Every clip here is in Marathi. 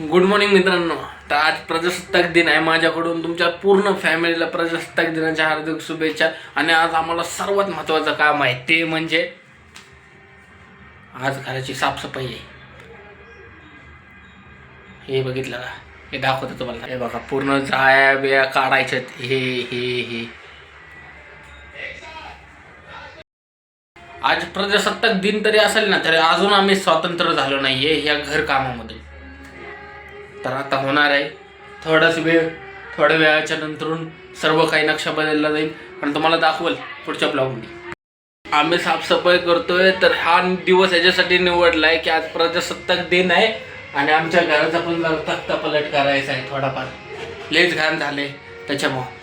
गुड मॉर्निंग मित्रांनो. तर आज प्रजासत्ताक दिन आहे माझ्याकडून. तुमच्या पूर्ण फॅमिलीला प्रजासत्ताक दिनाच्या हार्दिक शुभेच्छा. आणि आज आम्हाला सर्वात महत्त्वाचं काम आहे ते म्हणजे आज घराची साफसफाई आहे. हे बघितलं का? हे दाखवतो तुम्हाला. हे बघा पूर्ण जाया बिया काढायच्यात. हे हे हे. आज प्रजासत्ताक दिन तरी असेल ना तरी अजून आम्ही स्वतंत्र झालो नाहीये ह्या घर कामामध्ये तर आता होणार आहे. थोडाच वेळ थोड्या वेळाच्या नंतरून सर्व काही नक्षा बदलला जाईल. आणि तुम्हाला दाखवल पुढच्या ब्लॉगमध्ये. आम्ही साफसफाई करतोय तर हा दिवस याच्यासाठी निवडलाय की आज प्रजासत्ताक दिन आहे. आणि आमच्या घराचा पण जरा तख्ता पलट करायचा आहे थोडाफार. लेच घाण झाले त्याच्यामुळं.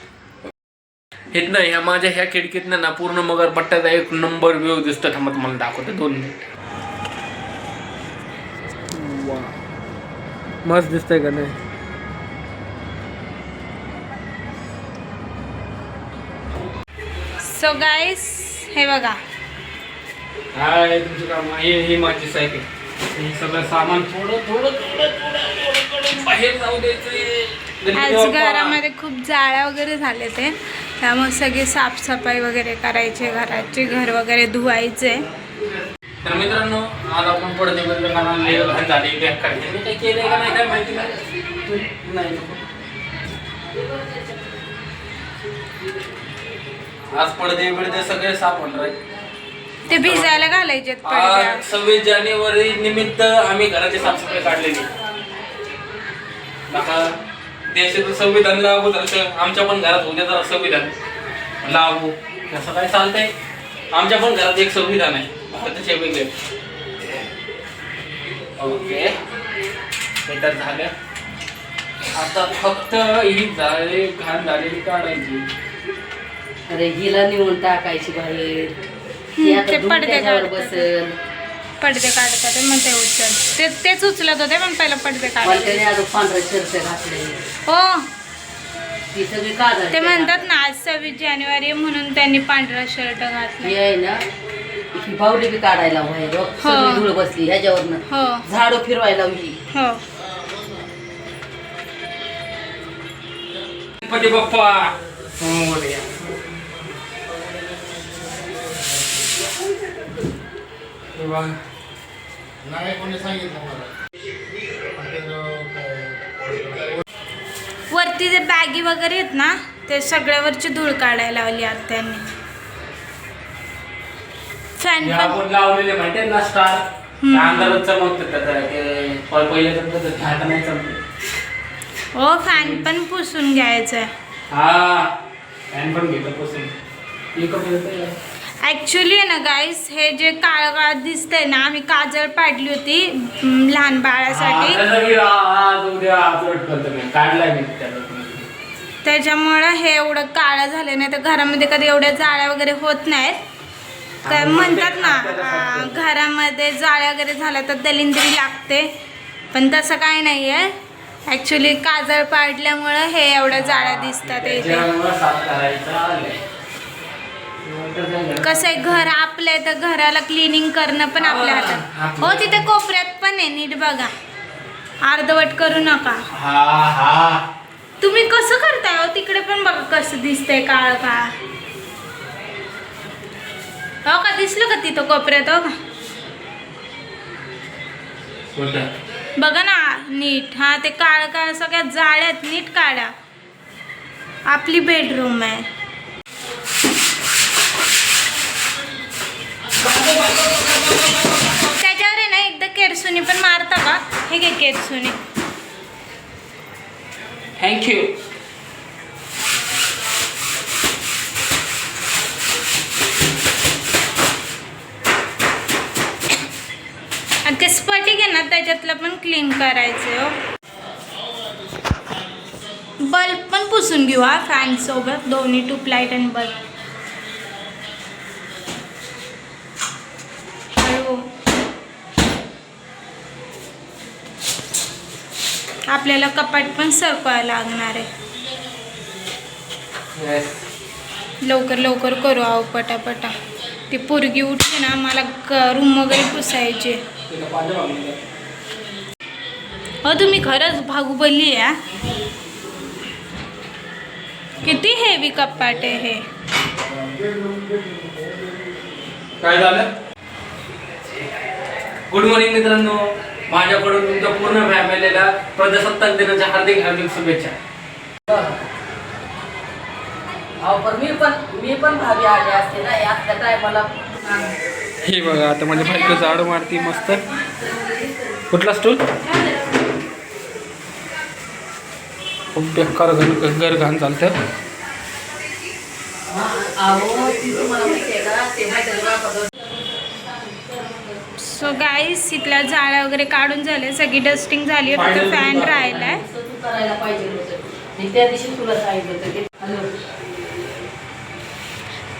इथनं ह्या माझ्या ह्या खिडकीतनं ना पूर्ण मगर पट्ट्याचा एक नंबर व्ह्यू दिसतो थांबत मला दाखवतो दोन मिनिट मस्त दिसतंय का नाही? सो गाईस हे बघा. काय तुमचं काम आहे? ही माझी सायकल हे सगळं सामान थोडं थोडं थोडं थोडं थोडं थोडं बाहेर जाऊ आज. घरामध्ये खूप जाळ्या वगैरे झाले ते. त्यामुळे सगळी साफसफाई वगैरे करायचे घराचे घर वगैरे धुवायचे. तर मित्रांनो आज आपण पडदे बदल लय घाण झाली बॅग मी काही का नाही काय माहिती नाही. आज पडदे बिडदे सगळे साफ होणार आहेत ते भिजायला घालायचे आज सव्वीस जानेवारी निमित्त आम्ही घराची साफसफाई काढलेली. नका देशाचं संविधान लागू तसं आमच्या पण घरात उद्या जरा संविधान लागू. असं काय चालतंय? आमच्या पण घरात एक संविधान आहे. भारताचे वेगळे. ओके. झालं. आता फक्त ही झाडे घाण झालेली काढायची. अरे हिला नेऊन टाकायची बाहेर. ती आता ते धुवून पडदे त्याच्यावर काढतात. बसल. पडदे काढतात ते म्हणते उचल. ते तेच उचलत होते पण पहिला पडदे मला त्याने पांढरा शर्ट घातले. हो. ती सगळी काढायची ते म्हणतात ना आज सव्वीस जानेवारी आहे म्हणून त्यांनी पांढरा शर्ट घातला. ही आहे ना ही बावली बी काढायला बाहेर हो. सगळी धूळ बसली ह्याच्यावरनं. हो. झाडं फिरवायला लावली हो. गणपती बाप्पा. मोरया. हे बघा. नाही कोणी सांगितलं मला. वरती जे बॅगी वगैरे आहेत ना ते सगळ्यावरची धूळ काढायला लावली आज त्यांनी फॅन पण आपण लावलेले माहितीये ना स्टार अंधारात चमकतात त्याचा. ते प- पहिले नाही चमकत. हो फॅन पण पुसून घ्यायचं हा फॅन पण घेतो पुसून. ना गाईस हे जे काळं काळ दिसतंय ना आम्ही काजळ पाडली होती लहान हा, बाळासाठी त्याचं मी आ- आज उद्या अपलोड करतो मी काढलाय मी त्याला. त्याच्यामुळं हे एवढं काळं झालं नाही तर घरामध्ये कधी एवढ्या जाळ्या वगैरे होत नाहीत. काय म्हणतात ना घरामध्ये जाळ्या वगैरे झाल्या तर दलिंद्री लागते. पण तसं काय नाही आहे ॲक्च्युली काजळ पाडल्यामुळं हे एवढ्या जाळ्या दिसतात. कसं आहे घर आपलं आहे तर घराला क्लिनिंग करणं पण आपल्या हातात. हो तिथे कोपऱ्यात पण आहे नीट बघा. अर्धवट करू नका. हा हा. तुम्ही कसं करताय हो? तिकडे पण बघा कसं दिसतंय काळ काळ हो का? दिसलं का तिथं कोपऱ्यात? हो का? बघा ना नीट. हा ते काळ काळ सगळ्यात जाळ्यात नीट काढा. आपली बेडरूम आहे. त्याच्यावर आहे ना एकदा केरसुनी पण मारता का? हे घे केरसुनी. थँक्यू आणि ते स्फटिक आहे ना त्याच्यातलं पण क्लीन करायचं हो. बल्ब पण पुसून घेऊ हा फॅन सोबत दोन्ही ट्यूबलाईट आणि बल्ब हळू. आपल्याला कपाट पण सरकवायला लागणार आहे. लवकर लवकर करू आहो पटापटा. ती पोरगी उठली ना मला रूम वगैरे पुसायची हो तुम्ही खरंच भागुबली आहे हा. किती हेवी कपाट आहे हे? काय झालं? गुड मॉर्निंग मित्रांनो. माझ्याकडून तुमच्या पूर्ण फॅमिलीला प्रजासत्ताक दिनाच्या हार्दिक हार्दिक शुभेच्छा. अहो पण मी पण मी पण भावी आले असते ना या टायमाला हे बघा आता माझ्या बायको झाड मारती मस्त. कुठला स्टूल खूप बेकार घन घर घाण चालतं. सो गाईस इथल्या जाळ्या वगैरे काढून झाले सगळी डस्टिंग झाली. फक्त फॅन. राहिलाय. तू करायला पाहिजे होतं. मी त्या दिवशी तुला सांगितलं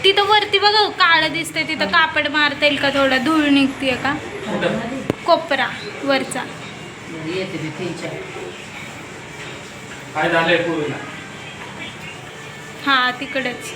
तिथं वरती बघा काळं दिसतंय तिथं कापड मारता येईल का थोडं? धूळ निघतीये का? कोपरा वरचा. हा तिकडेच.